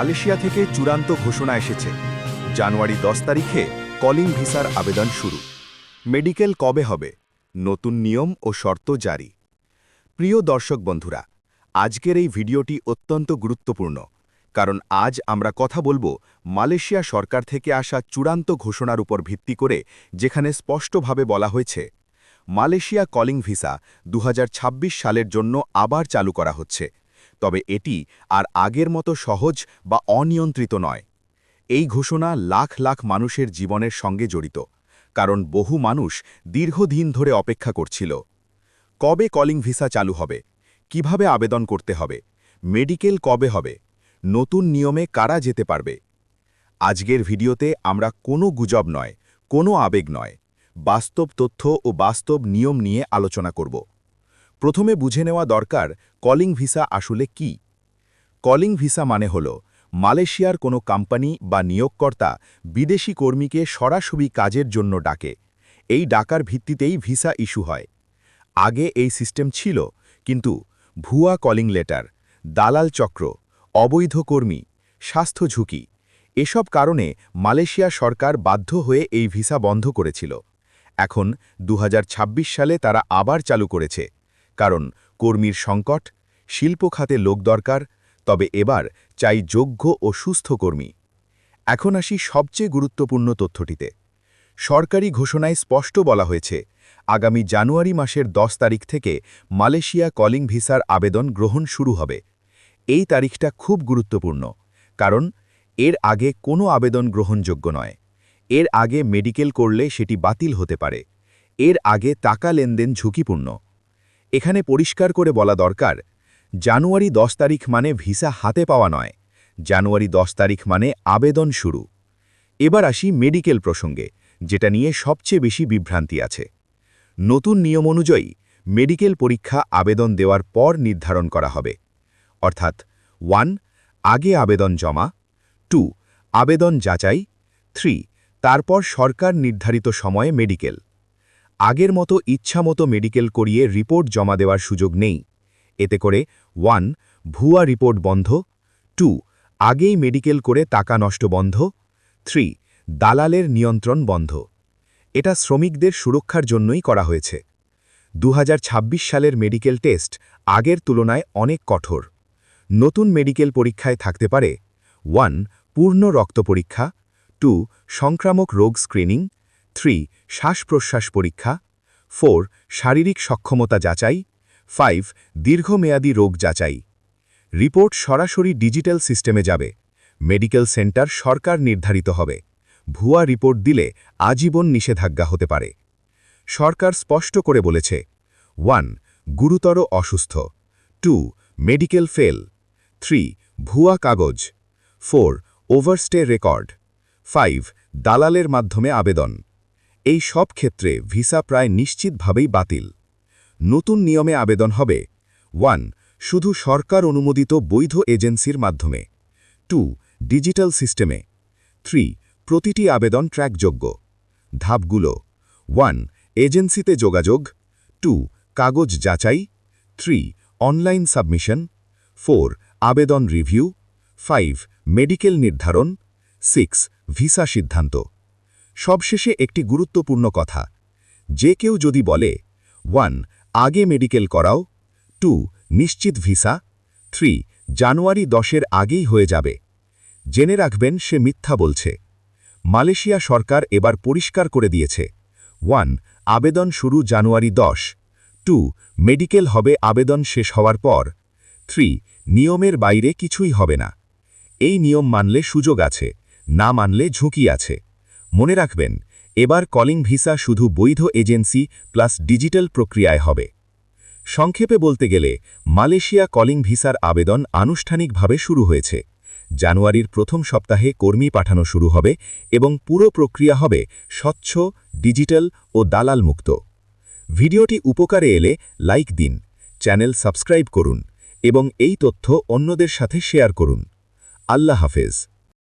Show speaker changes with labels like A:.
A: Malaysia থেকে চূড়ান্ত ঘোষণা এসেছে। জানুয়ারি দশ তারিখে কলিং ভিসার আবেদন শুরু। মেডিকেল কবে হবে? নতুন নিয়ম ও শর্ত জারি। প্রিয় দর্শক বন্ধুরা, আজকের এই ভিডিওটি অত্যন্ত গুরুত্বপূর্ণ, কারণ আজ আমরা কথা বলব মালয়েশিয়া সরকার থেকে আসা চূড়ান্ত ঘোষণার উপর ভিত্তি করে, যেখানে স্পষ্টভাবে বলা হয়েছে, মালয়েশিয়া কলিং ভিসা দু হাজার ছাব্বিশ সালের জন্য আবার চালু করা হচ্ছে। তবে এটি আর আগের মতো সহজ বা অনিয়ন্ত্রিত নয়। এই ঘোষণা লাখ লাখ মানুষের জীবনের সঙ্গে জড়িত, কারণ বহু মানুষ দীর্ঘদিন ধরে অপেক্ষা করছিল, কবে কলিং ভিসা চালু হবে, কীভাবে আবেদন করতে হবে, মেডিকেল কবে হবে, নতুন নিয়মে কারা যেতে পারবে। আজকের ভিডিওতে আমরা কোনো গুজব নয়, কোনো আবেগ নয়, বাস্তব তথ্য ও বাস্তব নিয়ম নিয়ে আলোচনা করব। প্রথমে বুঝে নেওয়া দরকার কলিং ভিসা আসলে কি। কলিং ভিসা মানে হল মালয়েশিয়ার কোনো কোম্পানি বা নিয়োগকর্তা বিদেশি কর্মীকে সরাসরি কাজের জন্য ডাকে। এই ডাকার ভিত্তিতেই ভিসা ইস্যু হয়। আগে এই সিস্টেম ছিল, কিন্তু ভুয়া কলিং লেটার, দালাল চক্র, অবৈধ কর্মী, স্বাস্থ্য ঝুঁকি এসব কারণে মালয়েশিয়া সরকার বাধ্য হয়ে এই ভিসা বন্ধ করেছিল। এখন দু হাজার ছাব্বিশ সালে তারা আবার চালু করেছে। কারণ কর্মীর সংকট, শিল্প খাতে লোক দরকার, তবে এবার চাই যোগ্য ও সুস্থ কর্মী। এখন আসি সবচেয়ে গুরুত্বপূর্ণ তথ্যটিতে। সরকারি ঘোষণায় স্পষ্ট বলা হয়েছে, আগামী জানুয়ারি মাসের ১০ তারিখ থেকে মালয়েশিয়া কলিং ভিসার আবেদন গ্রহণ শুরু হবে। এই তারিখটা খুব গুরুত্বপূর্ণ, কারণ এর আগে কোনো আবেদন গ্রহণযোগ্য নয়। এর আগে মেডিকেল করলে সেটি বাতিল হতে পারে। এর আগে টাকা লেনদেন ঝুঁকিপূর্ণ। এখানে পরিষ্কার করে বলা দরকার, জানুয়ারি ১০ তারিখ মানে ভিসা হাতে পাওয়া নয়, জানুয়ারি ১০ তারিখ মানে আবেদন শুরু। এবার আসি মেডিকেল প্রসঙ্গে, যেটা নিয়ে সবচেয়ে বেশি বিভ্রান্তি আছে। নতুন নিয়ম অনুযায়ী, মেডিকেল পরীক্ষা আবেদন দেওয়ার পর নির্ধারণ করা হবে। অর্থাৎ, ওয়ান, আগে আবেদন জমা, টু, আবেদন যাচাই, থ্রি, তারপর সরকার নির্ধারিত সময়ে মেডিকেল। আগের মতো ইচ্ছামতো মেডিকেল করিয়ে রিপোর্ট জমা দেওয়ার সুযোগ নেই। এতে করে, ওয়ান, ভুয়া রিপোর্ট বন্ধ। টু, আগেই মেডিকেল করে টাকা নষ্ট বন্ধ। থ্রি, দালালের নিয়ন্ত্রণ বন্ধ। এটা শ্রমিকদের সুরক্ষার জন্যই করা হয়েছে। দু হাজার ছাব্বিশ সালের মেডিকেল টেস্ট আগের তুলনায় অনেক কঠোর। নতুন মেডিকেল পরীক্ষায় থাকতে পারে। ওয়ান, পূর্ণ রক্ত পরীক্ষা। টু, সংক্রামক রোগ স্ক্রিনিং। থ্রি শ্বাস প্রশ্বাস পরীক্ষা। ফোর শারীরিক সক্ষমতা যাচাই। ফাইভ দীর্ঘমেয়াদী রোগ যাচাই। রিপোর্ট সরাসরি ডিজিটাল সিস্টেমে যাবে। মেডিকেল সেন্টার সরকার নির্ধারিত হবে। ভুয়া রিপোর্ট দিলে আজীবন নিষেধাজ্ঞা হতে পারে। সরকার স্পষ্ট করে বলেছে। ওয়ান গুরুতর অসুস্থ। টু মেডিকেল ফেল থ্রি ভুয়া কাগজ। ফোর ওভারস্টে রেকর্ড ফাইভ দালালের মাধ্যমে আবেদন। এই সব ক্ষেত্রে ভিসা প্রায় নিশ্চিতভাবেই বাতিল। নতুন নিয়মে আবেদন হবে। ওয়ান, শুধু সরকার অনুমোদিত বৈধ এজেন্সির মাধ্যমে। টু, ডিজিটাল সিস্টেমে। থ্রি, প্রতিটি আবেদন ট্র্যাকযোগ্য। ধাপগুলো। ওয়ান, এজেন্সিতে যোগাযোগ। টু, কাগজ যাচাই। Three, online submission. ফোর, আবেদন রিভিউ। ফাইভ, মেডিকেল নির্ধারণ। সিক্স, ভিসা সিদ্ধান্ত। সবশেষে একটি গুরুত্বপূর্ণ কথা। যে কেউ যদি বলে, ওয়ান, আগে মেডিকেল করাও, টু, নিশ্চিত ভিসা, থ্রি, জানুয়ারি দশের আগেই হয়ে যাবে। জেনে রাখবেন সে মিথ্যা বলছে। মালয়েশিয়া সরকার এবার পরিষ্কার করে দিয়েছে। ওয়ান, আবেদন শুরু জানুয়ারি দশ। টু, মেডিকেল হবে আবেদন শেষ হওয়ার পর। থ্রি, নিয়মের বাইরে কিছুই হবে না। এই নিয়ম মানলে সুযোগ আছে, না মানলে ঝুঁকি আছে। মনে রাখবেন, এবার কলিং ভিসা শুধু বৈধ এজেন্সি প্লাস ডিজিটাল প্রক্রিয়ায় হবে। সংক্ষেপে বলতে গেলে, মালয়েশিয়া কলিং ভিসার আবেদন আনুষ্ঠানিকভাবে শুরু হয়েছে। জানুয়ারির প্রথম সপ্তাহে কর্মী পাঠানো শুরু হবে এবং পুরো প্রক্রিয়া হবে স্বচ্ছ, ডিজিটাল ও দালাল মুক্ত ভিডিওটি উপকারে এলে লাইক দিন, চ্যানেল সাবস্ক্রাইব করুন এবং এই তথ্য অন্যদের সাথে শেয়ার করুন। আল্লাহ হাফেজ।